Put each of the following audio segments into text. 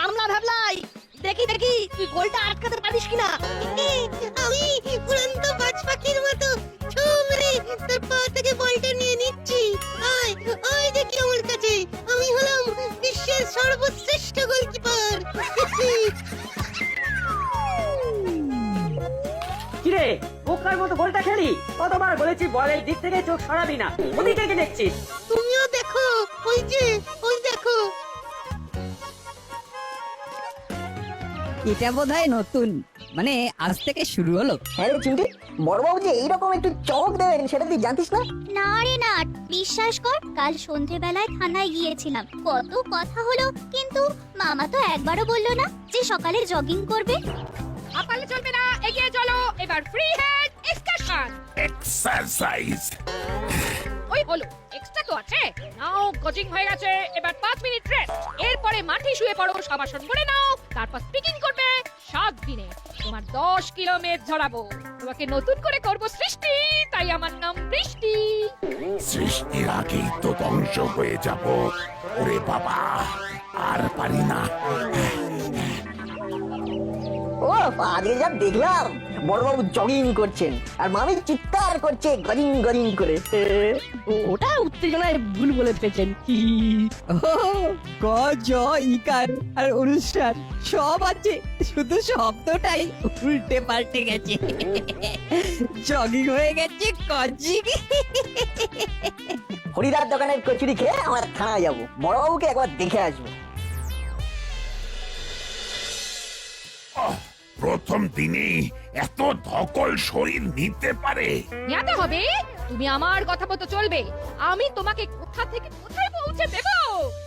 সামলা ভাবলাই দেখি দেখি তুই গোলটা আটকাতে পারিস কিনা? আমি উড়ন্ত বাজ পাখির মতো। ছু মেরে তোর পা থেকে বলটা নিয়ে নিচ্ছি। আয় আয় দেখি আমার কাছে। আমি হলাম বিশ্বের সর্বশ্রেষ্ঠ গোলকিপার। কিরে বোকার মতো গোলটা খেলি? কতবার বলেছি বলের দিক থেকে চোখ সরাবি না। ওদিকে কি দেখছিস। তুমিও দেখো ওই যে এটা বোধহয় নতুন। মানে আজ থেকে শুরু হলো। হ্যাঁ বড়বাবু যে এইরকম একটু চমক দেবেন সেটা তুই জানতিস না? না রে না বিশ্বাস কর কাল সন্ধেবেলায় থানায় গিয়েছিলাম। কত কথা হলো কিন্তু মামা তো একবারও বলল না যে সকালে জগিং করবে। আপালে চলবে না এগিয়ে চলো এবার ফ্রি হ্যান্ড এক্সকারশন এক্সারসাইজ ওই হলো এক্সট্রা তো আছে? নাও কোচিং হয়ে গেছে। এবার পাঁচ মিনিট রেস্ট এরপরে মাঠে শুয়ে পড়ো সবাসন করে নাও। তারপর স্পিকিং করবে। সাত দিনে তোমার দশ কিলো মেদ ঝরাবো। তোমাকে নতুন করে করব সৃষ্টি, তাই আমার নাম বৃষ্টি। সৃষ্টির আগেই তো ধ্বংস হয়ে যাব। ওরে বাবা, আর পারি না। ও আজকে যা দেখলাম। বড়বাবু জগিং করছেন আর মামি চিৎকার করছে গজিং গজিং করে। ওটা উত্তেজনায় ভুল বলে ফেলেছেন। ক জ ইকার আর অনুষ্ঠান সব আছে শুধু শব্দটাই উল্টে পাল্টে গেছে। জগিং হয়ে গেছে কজিং হরিদার দোকানের কচুরি খেয়ে আমার থানায় যাব। বড়বাবুকে একবার দেখে আসব। ওহ, প্রথম দিনেই এত ধকল শরীর নিতে পারে। নিতে হবে? তুমি আমার কথা মতো চলবে। আমি তোমাকে কোথা থেকে কোথায় পৌঁছে দেব?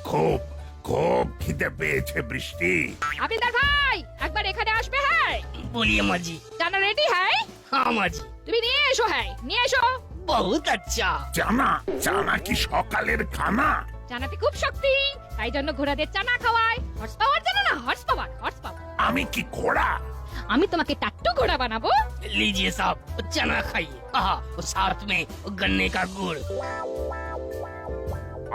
খুব খুব খিদে পেয়েছে বৃষ্টি। আবিদার ভাই একবার এখানে আসবে হ্যাঁ? বলি মাঝি। জানা রেডি হ্যাঁ? হ্যাঁ মাঝি। তুমি নিয়ে এসো হ্যাঁ? নিয়ে এসো। বহুত আচ্ছা। জানা জানা কি সকালের খানা? জানাতে খুব শক্তি। তাই জন্য ঘোড়াদের চানা খাওয়ায়। হর্স পাওয়ার জানা না? হর্স পাওয়ার হর্স পাওয়ার আমি কি ঘোড়া? আমি তোমাকে টাট্টু ঘোড়া বানাবো लीजिए साहब चना खाइए हाँ और साथ में गन्ने का गुड़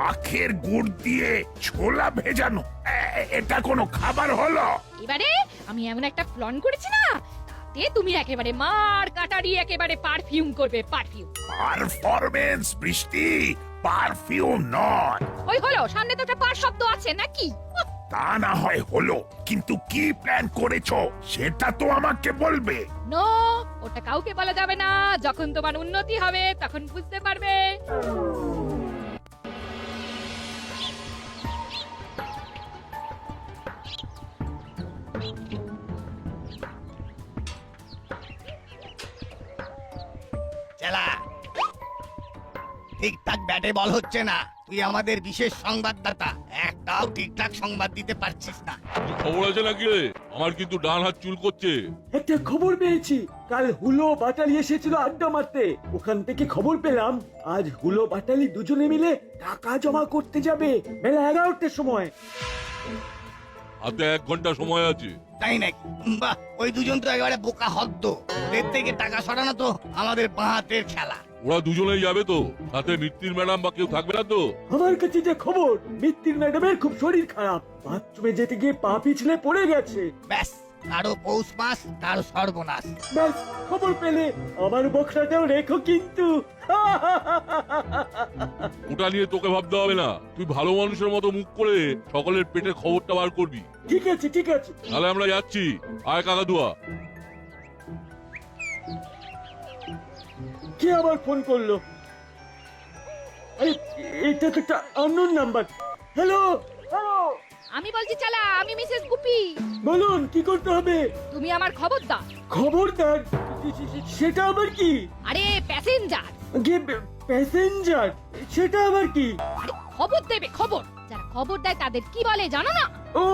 আখের গুড় দিয়ে ছোলা ভেজানো এ- এটা কোনো খাবার হলো এবারে আমি এমন একটা প্লন করেছি না তাতে তুমি একেবারে মার কাটারি একেবারে পারফিউম করবে পারফিউম পারফরমেন্স বৃষ্টি পারফিউম নয় ওই হলো সামনে তো একটা পার শব্দ আছে নাকি তা না হয় হলো কিন্তু কি প্ল্যান করেছ সেটা তো আমাকে বলবে। নো ওটা কাউকে বলা যাবে না। যখন তোমার উন্নতি হবে তখন বুঝতে পারবে। ঠিকঠাক ব্যাটে বল হচ্ছে না। তুই আমাদের বিশেষ সংবাদদাতা। একটাও ঠিকঠাক সংবাদ দিতে পারছিস না। খবর আছে নাকি রে? আমার কিন্তু ডান হাত চুল করছে। একটা খবর পেয়েছি। কাল হুলো বাটালি এসেছিল আড্ডা মারতে। ওখান থেকে খবর পেলাম আজ হুলো বাটালি দুজনে মিলে টাকা জমা করতে যাবে বেলা এগারোটার সময়। হাতে এক ঘণ্টা সময় আছে। তাই নাকি? বাহ ওই দুজন তো একেবারে বোকা হদ্দ। ওদের থেকে টাকা সরানো তো আমাদের বাঁ হাতের খেলা। ওরা দুজনেই যাবে তো। সাথে মৃত্যুর ম্যাডাম বা কেউ থাকবে না তো? আমার কাছে যে খবর মিত্তির ম্যাডামের খুব শরীর খারাপ। বাথরুমে যেতে গিয়ে পা পিছলে পড়ে গেছে। ব্যাস কারও পৌষ মাস কারও সর্বনাশ। ব্যাস খবর পেলে আমার বক্সাটাও রেখো কিন্তু। ওটা নিয়ে তোকে ভাবতে হবে না। তুই ভালো মানুষের মতো মুখ করে সকলের পেটের খবরটা বার করবি। ঠিক আছে ঠিক আছে। তাহলে আমরা যাচ্ছি। আয় কাকাতুয়া কে আবার ফোন করল? আরে এটা তো একটা আননোন নাম্বার হ্যালো হ্যালো আমি বলছি চালা আমি মিসেস গুপি। বলুন কি করতে হবে? তুমি আমার খবর দাও খবরদার? সেটা আবার কি? আরে প্যাসেঞ্জার গে প্যাসেঞ্জার সেটা আবার কি? আরে খবর দেবে খবর। যারা খবর দেয় তাদের কি বলে জানো না? ও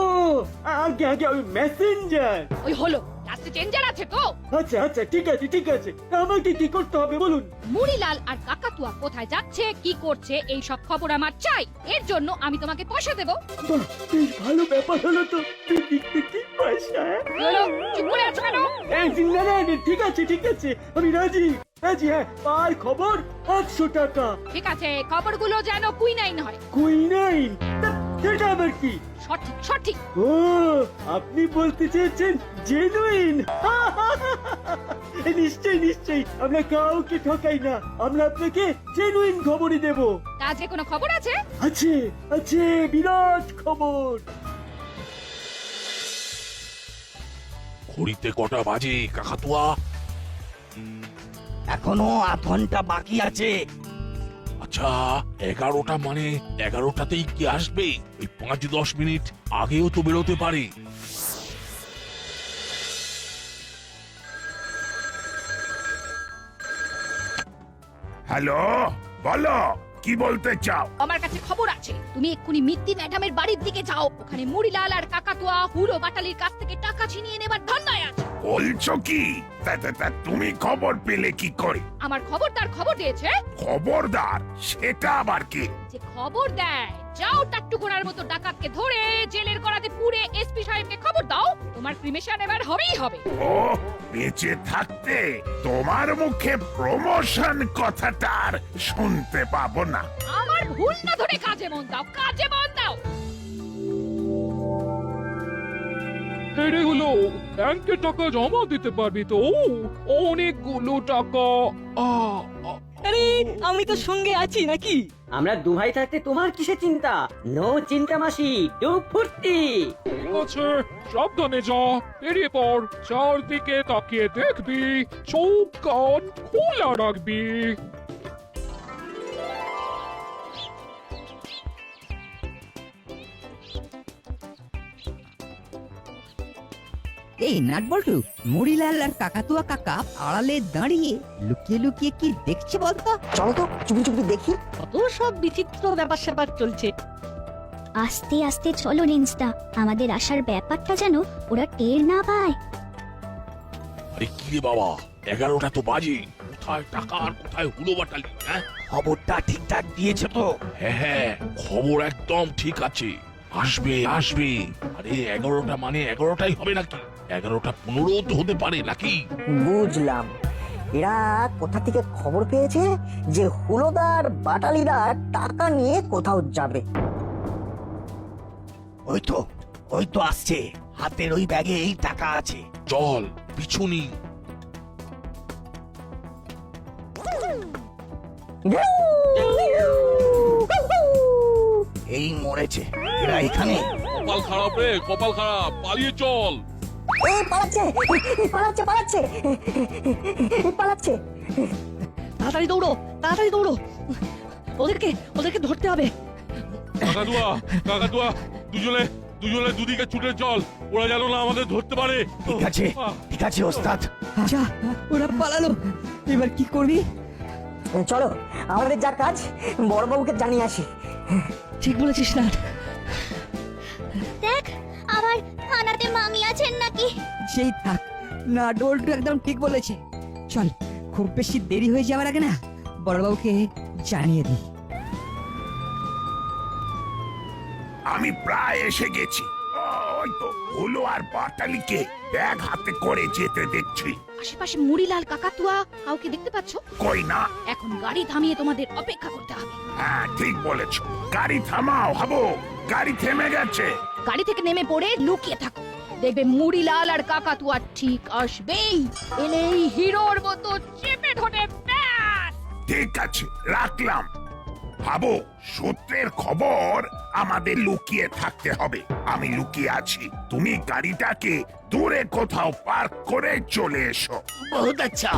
আগে আগে ওই মেসেঞ্জার ওই হলো। চেঞ্জার আছে তো। আচ্ছা আচ্ছা ঠিক আছে ঠিক আছে। আমাকে কি করতে হবে বলুন? মুড়িলাল আর কাকাতুয়া কোথায় যাচ্ছে কি করছে এই সব খবর আমার চাই। এর জন্য আমি তোমাকে পয়সা দেবো। বাহ বেশ ভালো ব্যাপার হলো তো। পয়সা হ্যাঁ? চুপ করে আছো কেন? এই না না না, ঠিক আছে ঠিক আছে আমি রাজি রাজি হ্যাঁ পার খবর আটশো টাকা। ঠিক আছে খবরগুলো যেন কুইনাইন হয়। কুইনাইন? তা সেটা আবার কি? সঠিক সঠিক। ও আপনি বলতে চেয়েছেন জেনুইন নিশ্চয়ই নিশ্চয়ই। আমরা কাউকে ঠকাই না। আমরা আপনাকে জেনুইন খবরই দেব। তা যে কোনো খবর আছে? আছে আছে বিরাট খবর। ঘড়িতে কটা বাজে কাকাতুয়া? এখনও আধ ঘণ্টা বাকি আছে। আচ্ছা এগারোটা মানে এগারোটাতেই কি আসবে? ওই পাঁচ দশ মিনিট আগেও তো বেরোতে পারে। হ্যালো, বলো। কি বলতে চাও? আমার কাছে খবর আছে। তুমি এক্ষুনি মিত্তি ম্যাডামের বাড়ির দিকে যাও। ওখানে মুড়িলাল আর কাকাতুয়া হুড়ো বাটালির কাছ থেকে টাকা ছিনিয়ে নেবার ধান্দায় আছে। বলছো কি? তা তা- তা তুমি খবর পেলে কি করে? আমার খবরদার খবর দিয়েছে? খবরদার? সেটা আবার কি? যে খবর দেয় যাও টাট্টু ঘোড়ার মতো ডাকাতকে ধরে জেলের করাতে পুরে এসপি সাহেবকে খবর দাও তোমার ক্রিমেশন এবার হবেই হবে। ও বেঁচে থাকতে তোমার মুখে প্রমোশন কথাটা আর শুনতে পাবো না। আমার ভুল না ধরে কাজে মন দাও কাজে মন দাও। হেরে হলো? ব্যাংকে টাকা জমা দিতে পারবি তো? অনেকগুলো টাকা। আ, আরে আমি তো সঙ্গে আছি নাকি? আমরা দুভাই থাকতে তোমার কিসে চিন্তা? নো চিন্তা মাসি ডু ফুর্তি। ঠিক আছে সাবধানে যা বেরিয়ে পর চারদিকে তাকিয়ে দেখবি চোখ কান খোলা রাখবি। এই নাট বল্টু মুড়িলাল আর কাকাতুয়া কাকা আড়ালে দাঁড়িয়ে লুকিয়ে লুকিয়ে কি দেখছে বলতো? চলো তো চুপি চুপি দেখি। কত সব বিচিত্র ব্যাপার স্যাপার চলছে। আস্তে আস্তে চলো রেঞ্জদা আমাদের আসার ব্যাপারটা যেন ওরা টের না পায়। আরে কি রে বাবা এগারোটা তো বাজে কোথায় টাকা আর কোথায় হুলো বাটালি হ্যাঁ? খবরটা ঠিকঠাক দিয়েছে তো। হ্যাঁ হ্যাঁ খবর একদম ঠিক আছে। আসবে আসবে। আরে এগারোটা মানে এগারোটাই হবে নাকি? এগারোটা পনেরো তো হতে পারে নাকি? বুঝলাম। এরা কোথা থেকে খবর পেয়েছে যে হুলোদার বাটালিরা টাকা নিয়ে কোথাও যাবে? ওই তো ওই তো আসছে। হাতের ওই ব্যাগে এই টাকা আছে। চল পিছুনি এই মরেছে। এরা এখানে? কপাল খারাপ রে কপাল খারাপ। পালিয়ে চল। এই পালাচ্ছে পালাচ্ছে পালাচ্ছে। পালাচ্ছে। তাড়াতাড়ি দৌড়ো তাড়াতাড়ি দৌড়ো। ওদেরকে ওদেরকে ধরতে হবে। কাকাতুয়া কাকাতুয়া দুজনে দুজনে দুদিকে ছুটে চল। ওরা যেন না আমাদের ধরতে পারে। ঠিক আছে ঠিক আছে ওস্তাদ। আচ্ছা ওরা পালালো। এবার কি করবি? চলো আমাদের যা কাজ বড়বাবুকে জানিয়ে আসি। ঠিক বলেছিস না দেখ আবার থানাতে মামি আছেন নাকি? সেই থাক নাট বল্টু একদম ঠিক বলেছে। চল খুব বেশি দেরি হয়ে যাওয়ার আগে না বড়বাবুকে জানিয়ে দিই। আমি প্রায় এসে গেছি। ওই তো হুলো আর বাটালিকে ব্যাগ হাতে করে যেতে দেখছি। আশেপাশে মুড়িলাল কাকাতুয়া কাউকে দেখতে পাচ্ছ? কই না? এখন গাড়ি থামিয়ে তোমাদের অপেক্ষা করতে হবে। হ্যাঁ ঠিক বলেছ। গাড়ি থামাও হাবো। গাড়ি থেমে গেছে। গাড়ি থেকে নেমে পড়ে লুকিয়ে থাকো। দেখবে মুড়িলাল আর কাকাতুয়া ঠিক আসবেই। এলেই হিরোর মতো চেপে ধরে ব্যাস। ঠিক আছে রাখলাম। ভাবো সূত্রের খবর আমাদের লুকিয়ে থাকতে হবে। আমি লুকিয়ে আছি। তুমি গাড়িটাকে দূরে কোথাও পার্ক করে চলে এসো। বহুত আচ্ছা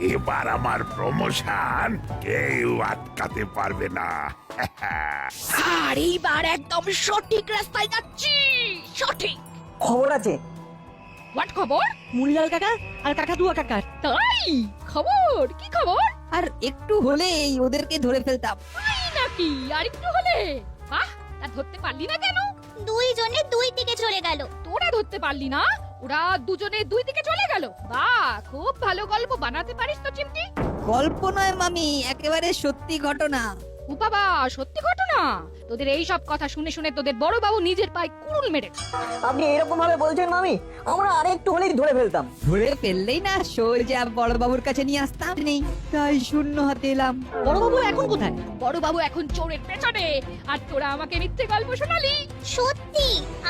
এবার আমার প্রমোশন কেউ আটকাতে পারবে না। আর এইবার একদম সঠিক রাস্তায় যাচ্ছি। সঠিক। খবর আছে। হোয়াট খবর? কাকা আর কাকাতুয়া কাকার। তাই? খবর? কি খবর? আর একটু হলেই ওদেরকে ধরে ফেলতাম। তাই নাকি? আর একটু হলে? বাহ তা ধরতে পারলি না কেন? দুইজনে দুই দিকে চলে গেল। তোরা ধরতে পারলি না? ওরা দুজনে দুই দিকে চলে গেল। বাহ খুব ভালো গল্প বানাতে পারিস তো চিমটি। গল্প নয় মামি একেবারে সত্যি ঘটনা। ও বাবা সত্যি ঘটনা? তোদের এই সব কথা শুনে শুনে তোদের বড় বাবু নিজের পায়ে কুড়ুল মেরেছে আপনি এরকম ভাবে বলছেন মামি আমরা আরেকটু হলেই ধরে ফেলতাম। ধরে ফেললেই না সোজা বড়বাবুর কাছে নিয়ে আসতাম নেই তাই শূন্য হাতে এলাম। বড়বাবু এখন কোথায়? বড় বাবু এখন চোরের পেছনে আর তোরা আমাকে মিথ্যে গল্প শোনালি। সত্যি?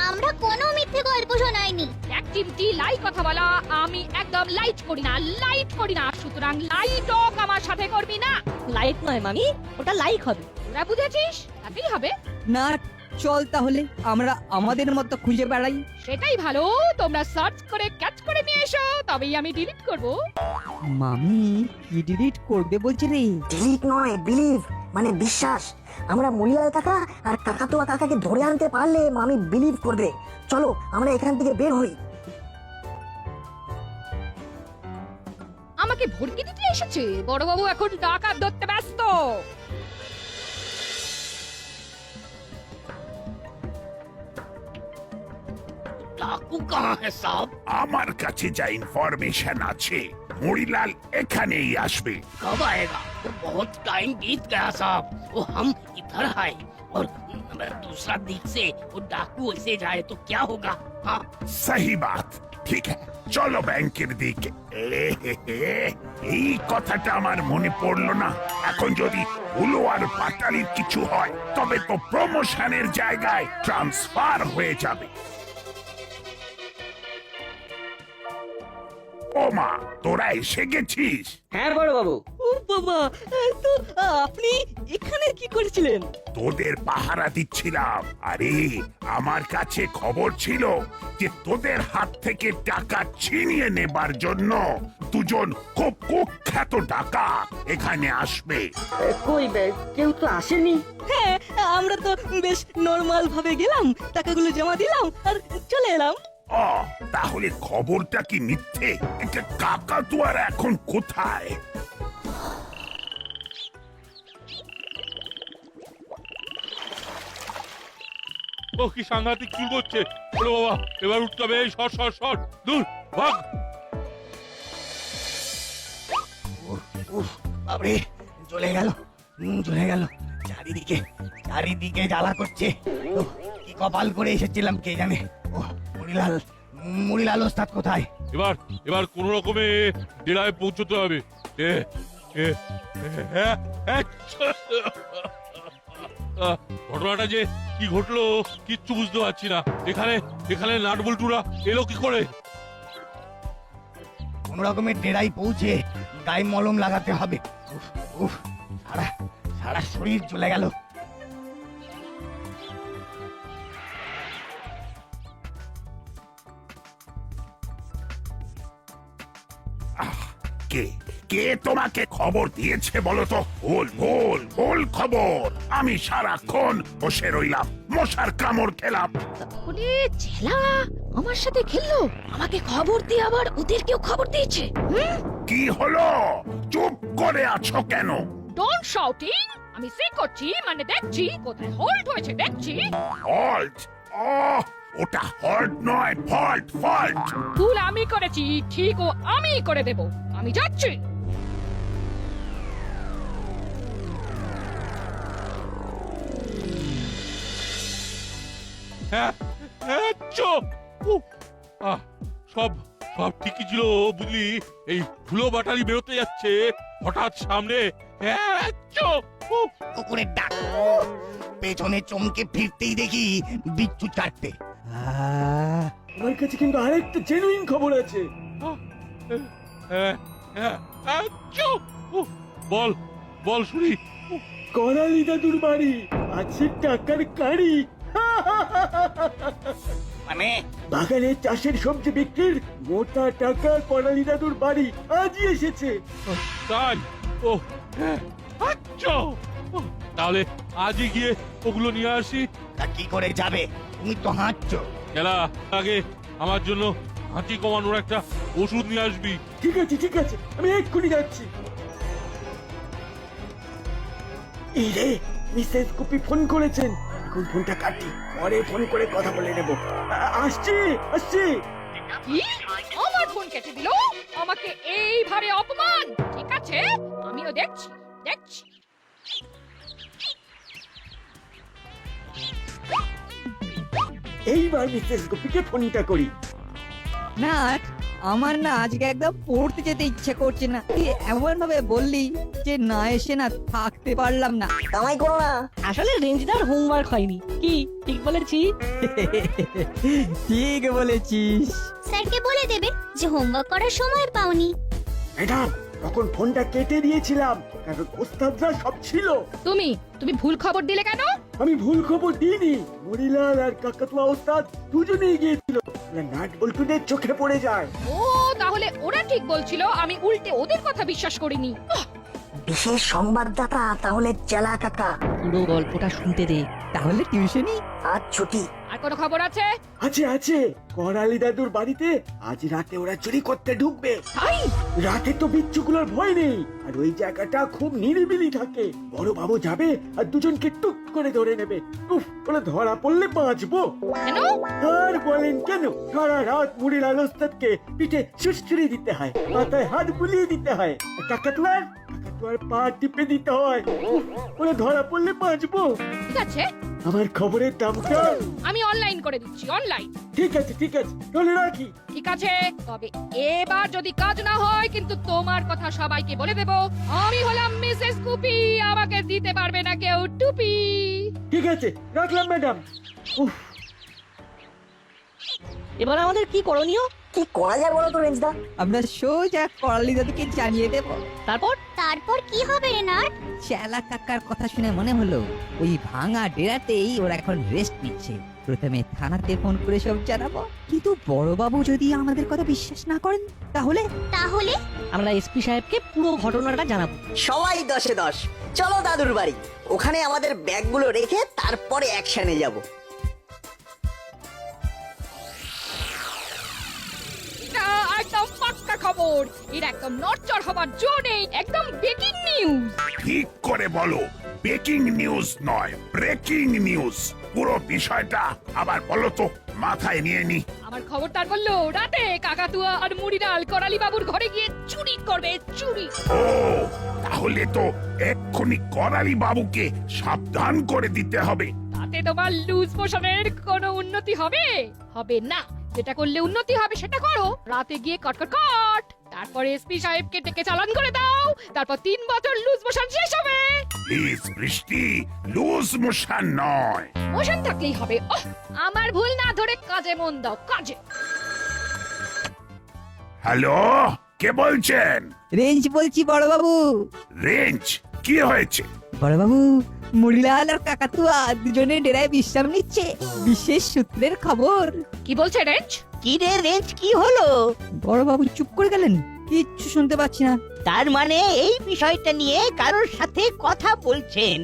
আমরা কোনো মিথ্যে গল্প শোনাইনি। অ্যাক্টিভিটি লাই কথা বলা আমি একদম লাইট করি না লাইট করি না সুতরাং লাইট আমার সাথে করবি না। লাইট নয় মামি ওটা লাইক হবে। তোরা বুঝেছিস? তাতেই হবে। না চল তাহলে আমরা আমাদের মতো খুঁজে বেড়াই। সেটাই ভালো তোমরা সার্চ করে করে নিয়ে এসো তবেই আমি ডিলিট করব। মামি কি ডিলিট করবে বলছে রে? ডিলিট নয় বিলিভ মানে বিশ্বাস। আমরা মরিলাল কাকা আর কাকাতুয়া কাকাকে ধরে আনতে পারলে মামি বিলিভ করবে। চলো আমরা এখান থেকে বের হই। আমাকে ভড়কে দিতে এসেছে। বড়বাবু এখন ডাকাত ধরতে ব্যস্ত। ডাকু কাহা হ্যাঁ সাব আমার কাছে যা ইনফরমেশন আছে মরিলাল এখানেই আসবে कब आएगा वो बहुत टाइम बीत गया साहब वो हम इधर आए और दूसरा दिख से वो डाकू ऐसे जाए तो क्या होगा हाँ সহি বাত ঠিক আছে চলো ব্যাংকের দিকে এ হে হে, এই কথাটা আমার মনে পড়লো না এখন যদি উলো আর পাটালির কিছু হয় তবে তো প্রমোশনের জায়গায় ট্রান্সফার হয়ে যাবে ও মা তোরা এসে গেছিস। হ্যাঁ বড় বাবু। ও বাবা তো আপনি এখানে কি করেছিলেন? তোদের পাহারা দিচ্ছিলাম। আরে আমার কাছে খবর ছিল যে তোদের হাত থেকে টাকা ছিনিয়ে নেবার জন্য দুজন খুব কুখ্যাত টাকা এখানে আসবে। কই বে, কেউ তো আসেনি। হ্যাঁ আমরা তো বেশ নর্মাল ভাবে গেলাম টাকাগুলো জমা দিলাম আর চলে এলাম। তাহলে খবরটা কি মিথ্যে? একটা কাকাতুয়ার এখন কোথায়? ও কি সাংঘাতিক চুল করছে বলো বাবা এবার উঠতে হবে। এই সর সর সর। দূর ভাগ। বাবরে চলে গেল। হুম, চলে গেল। চারিদিকে চারিদিকে জ্বালা করছে। কি কপাল করে এসেছিলাম কে জানে। ও মুড়িলাল মুড়িলাল ওস্তাদ কোথায়? এবার এবার কোন রকমে ডেরায় পৌঁছতে হবে। এ এ এ, এ, ছ। আহ, ঘটনাটা যে কি ঘটলো কিচ্ছু বুঝতে পারছি না। এখানে এখানে নাটবল্টুরা এলো কি করে? কোন রকমের ডেরাই পৌঁছে গায়ে মলম লাগাতে হবে। উফ উফ সারা সারা শরীর চলে গেল। কে? কে তোমাকে খবর দিয়েছে বলো তো ভুল ভুল ভুল খবর। আমি সারাক্ষণ বসে রইলাম মশার কামড় খেলাম। ছেলা আমার সাথে খেললো। আমাকে খবর দিয়ে আবার ওদেরকেও খবর দিয়েছে। কি হলো? চুপ করে আছো কেন? ডোন্ট শাউটিং আমি সি করছি মানে দেখছি কোথায় হোল্ড হয়েছে দেখছি। হল্ট ওটা হল্ট নয় ফল্ট ফল্ট ভুল আমি করেছি ঠিক ও আমি করে দেব। আমি যাচ্ছি। হ্যাঁ হ্যাঁ, সব সব ঠিকই ছিল বুঝলি? এই ধুলো বাটালি বেরোতে যাচ্ছে হঠাৎ সামনে হ্যাঁ, কুকুরের ডাক। পেছনে চমকে ফিরতেই দেখি বিচ্ছু চারটে। আমার কাছে কিন্তু আরেকটা জেনুইন খবর আছে। হ্যাঁ, বল বল শুনি। করালি দাদুর বাড়ি আছে টাকার কাড়ি মানে? বাগানে চাষের সবজি বিক্রির মোটা টাকা করালি দাদুর বাড়ি আজই এসেছে। তাই? ও হ্যাঁ, আচ্ছা তাহলে আজই গিয়ে ওগুলো নিয়ে আসি। তা কি করে যাবে? তুমি তো হাঁটছো। গেলা আগে আমার জন্য হাঁচি কমানোর একটা ওষুধ নিয়ে আসবি। ঠিক আছে ঠিক আছে আমি এক্ষুনি যাচ্ছি। এই রে মিসেস কপি ফোন করেছেন। এখন ফোনটা কাটি পরে ফোন করে কথা বলে নেব। আসছি আসছি। কি? আমার ফোন কেটে দিল? আমাকে এইভাবে অপমান? ঠিক আছে আমিও দেখছি দেখছি। এইবার মিসেস গোপীকে ফোনটা করি। না আমার না আজকে একদম পড়তে যেতে ইচ্ছে করছে না। তুই এমন ভাবে বললি যে না এসে না থাকতে পারলাম না। কামাই করো না। আসলে রেঞ্জদার হোমওয়ার্ক হয়নি। কি? ঠিক বলেছি? ঠিক বলেছিস। স্যারকে বলে দেবে যে হোমওয়ার্ক করার সময় পাওনি। ম্যাডাম তখন ফোনটা কেটে দিয়েছিলাম কারণ ওস্তাদরা সব ছিল। তুমি? তুমি ভুল খবর দিলে কেন? আমি ভুল খবর দিইনি। মরিলাল আর কাকাতুয়া ওস্তাদ দুজনেই গিয়েছিল। ওরা নাট বল্টুদের চোখে পড়ে যায়। ও তাহলে ওরা ঠিক বলছিল আমি উল্টে ওদের কথা বিশ্বাস করিনি। আহ, বিশেষ সংবাদদাতা তাহলে চেলা কাকা। পুরো গল্পটা শুনতে দে তাহলে টিউশনই। আর ছুটি। আর কোনো খবর আছে? আছে আছে। করালি দাদুর বাড়িতে আজ রাতে ওরা চুরি করতে ঢুকবে। তাই? রাতে তো বিচ্ছুগুলোর ভয় নেই। আর ওই জায়গাটা খুব নিরিবিলি থাকে। বড় বাবু যাবে আর দুজনকে টুক করে ধরে নেবে। উফ ওরা ধরা পড়লে বাঁচবো। কেন? আর বলেন কেন? সারা রাত মুড়ির আলোস্তাদকে পিঠে সুস্থিরি দিতে হয় মাথায় হাত বুলিয়ে দিতে হয়। কাকাতুয়ার কাকাতুয়ার পা টিপে দিতে হয়। উফ, ওরা ধরা পড়লে বাঁচবো। ঠিক আছে আমার খবরের দামটা আমি অনলাইন করে দিচ্ছি অনলাইন ঠিক আছে ঠিক আছে চলে রাখি। ঠিক আছে তবে এবার যদি কাজ না হয় কিন্তু তোমার কথা সবাইকে বলে দেব। আমি হলাম মিসেস কুপি আমাকে দিতে পারবে না কেউ টুপি। ঠিক আছে রাখলাম ম্যাডাম উফ। এবার আমাদের কি করণীয়? কি করা যায় বলো তো রেঞ্জদা? আমরা সোজা করালি দাদুকে জানিয়ে দেব। তারপর? তারপর কি হবে রে নাট চেলা কাকার কথা শুনে মনে হলো ওই ভাঙা ডেরাতেই ওরা এখন রেস্ট নিচ্ছে। প্রথমে থানাতে ফোন করে সব জানাব। কিন্তু বড়বাবু যদি আমাদের কথা বিশ্বাস না করেন তাহলে? তাহলে? আমরা এসপি সাহেবকে পুরো ঘটনাটা জানাব। সবাই দশে দশ। চলো দাদুর বাড়ি। ওখানে আমাদের ব্যাগগুলো রেখে তারপরে অ্যাকশনে যাব। খবর। এটা একদম নড়চড় হবার জো নেই একদম ব্রেকিং নিউজ ঠিক করে বলো ব্রেকিং নিউজ নয় ব্রেকিং নিউজ পুরো বিষয়টা আবার বলো তো মাথায় নিয়ে নি। আমার খবর বলল রাতে কাকাতুয়া আর মুড়িলাল করালি বাবুর ঘরে গিয়ে চুরি করবে চুরি। ও তাহলে তো এক্ষুনি করালি বাবুকে সাবধান করে দিতে হবে। তাতে তোমার লুজ মোশনের কোনো উন্নতি হবে? হবে না। যেটা করলে উন্নতি হবে সেটা করো। রাতে গিয়ে কট কট কট তারপরে এসপি সাহেবকে ডেকে চালান করে দাও। তারপর তিন বছর লুজ মোশন শেষ হবে। প্লিজ বৃষ্টি লুজ মোশন নয়। মোশন থাকলেই হবে। ওহ, আমার ভুল না ধরে কাজে মন দাও কাজে। হ্যালো কে বলছেন? রেঞ্জ বলছি বড়বাবু। রেঞ্জ কি হয়েছে? বড়বাবু মুড়িলাল আর কাকাতুয়া দুজনে ডেরায় বিশ্রাম নিচ্ছে। বিশেষ সূত্রের খবর। কি বলছে রেঞ্জ? কি রে রেঞ্জ কি হলো? বড়বাবু চুপ করে গেলেন কিচ্ছু শুনতে পাচ্ছি না। তার মানে এই বিষয়টা নিয়ে কারোর সাথে কথা বলছেন।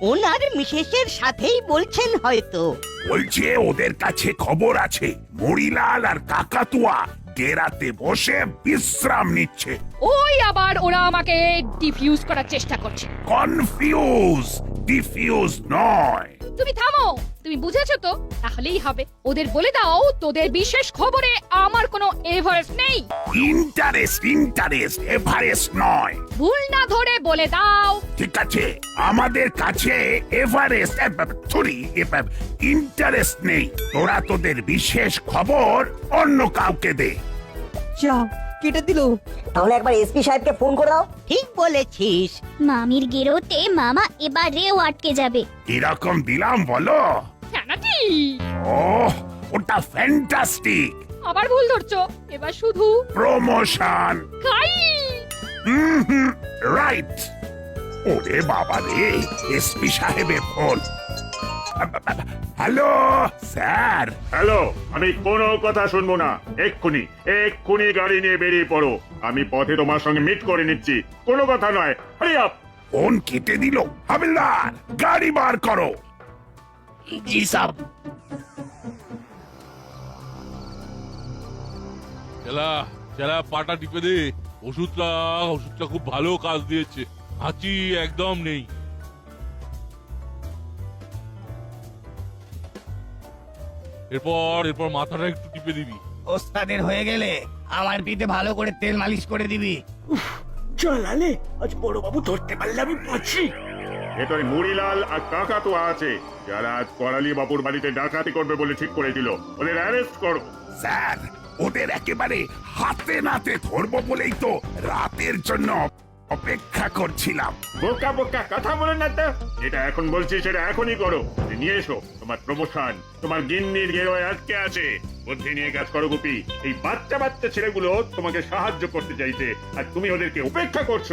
ওনার মিসেসের সাথেই বলছেন হয়তো। বলছে ওদের কাছে খবর আছে মরিলাল আর কাকাতুয়া। ডেরাতে বসে বিশ্রাম নিচ্ছে। ওই আবার ওরা আমাকে ডিফিউজ করার চেষ্টা করছে। কনফিউজ ডিফিউজ নয়। তুমি থামো! তুমি বুঝেছ তো? তাহলেই হবে। ওদের বলে দাও তোদের বিশেষ খবরে আমার কোনো এভারেস্ট নেই। ইন্টারেস্ট ইন্টারেস্ট এভারেস্ট নয়। ভুল না ধরে বলে দাও। ঠিক আছে আমাদের কাছে এভারেস্ট সরি ইন্টারেস্ট নেই। তোরা তোদের বিশেষ খবর অন্য কাউকে দে। যা কেটে দিল। তাহলে একবার এসপি সাহেবকে ফোন করে দাও। ঠিক বলেছিস। মামির গেরোতে মামা এবারেও আটকে যাবে। কীরকম দিলাম বলো? কেনাটি ও ওটা ফ্যান্টাস্টিক আবার ভুল ধরছো। এবার শুধু প্রমোশন খাই। রাইট ওরে বাবা রে এসপি সাহেবের ফোন হ্যালো স্যার হ্যালো আমি কোনো কথা শুনব না। এক্ষুনি এক্ষুনি গাড়ি নিয়ে বেরিয়ে পড়ো। আমি পথে তোমার সঙ্গে মিট করে নিচ্ছি। কোনো কথা নয়। হারি আপ ফোন কেটে দিল হাবিলদার! গাড়ি বার করো! জি সাব। চেলা চেলা পাটা টিপে দে। ওষুধটা ওষুধটা খুব ভালো কাজ দিয়েছে। হাঁচি একদম নেই। এরপর এরপর মাথাটা একটু টিপে দিবি। ওস্তাদের হয়ে গেলে আমার পিঠে ভালো করে তেল মালিশ করে দিবি। চল আলে আজ বড় বাবু ধরতে পারলে আমি বাঁচি। ভেতরে মুড়িলাল আর কাকা তো আছে। যারা আজ করালি বাবুর বাড়িতে ডাকাতি করবে বলে ঠিক করেছিল, ওদের অ্যারেস্ট করো। স্যার, ওদের একেবারে হাতে নাতে ধরবো বলেই তো রাতের জন্য অপেক্ষা করছিলাম। বোকা বোকা কথা বলে না তো। এটা এখন বলছি সেটা এখনই করো। নিয়ে এসো তোমার প্রমোশন তোমার গিন্নির গেরোয় আটকে আছে। বুদ্ধি নিয়ে কাজ করো গুপি। এই বাচ্চা বাচ্চা ছেলেগুলো তোমাকে সাহায্য করতে চাইছে আর তুমি ওদেরকে উপেক্ষা করছ।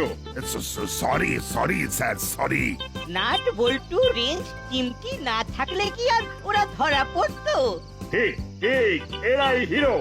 Sorry sorry sir sorry nut বল্টু রেঞ্জ চিমটি না থাকলে কি আর ওরা ধরা পড়তো? ঠিক ঠিক এরাই হিরো।